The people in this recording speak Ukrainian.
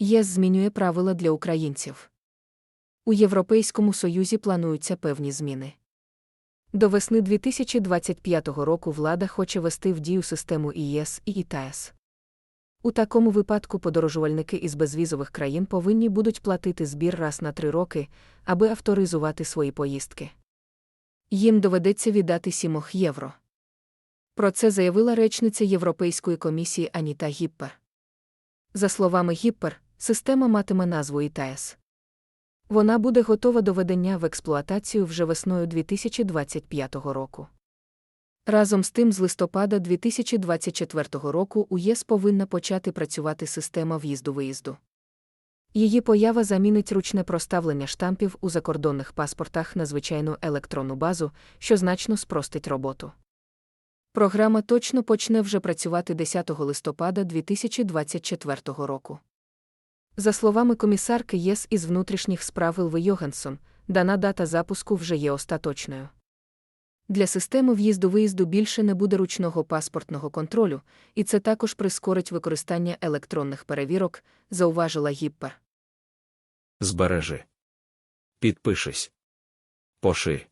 ЄС змінює правила для українців. У Європейському Союзі плануються певні зміни. До весни 2025 року влада хоче вести в дію систему ІЄС і ІТАЕС. У такому випадку подорожувальники із безвізових країн повинні будуть платити збір раз на три роки, аби авторизувати свої поїздки. Їм доведеться віддати 7 євро. Про це заявила речниця Європейської комісії Аніта Гіппер. За словами Гіппер, система матиме назву ІТАЕС. Вона буде готова до ведення в експлуатацію вже весною 2025 року. Разом з тим, з листопада 2024 року у ЄС повинна почати працювати система в'їзду-виїзду. Її поява замінить ручне проставлення штампів у закордонних паспортах на звичайну електронну базу, що значно спростить роботу. Програма точно почне вже працювати 10 листопада 2024 року. За словами комісарки ЄС із внутрішніх справ Ілви Йогансон, дана дата запуску вже є остаточною. Для системи в'їзду-виїзду більше не буде ручного паспортного контролю, і це також прискорить використання електронних перевірок, зауважила Гіппер. Збережи. Підпишись. Поши.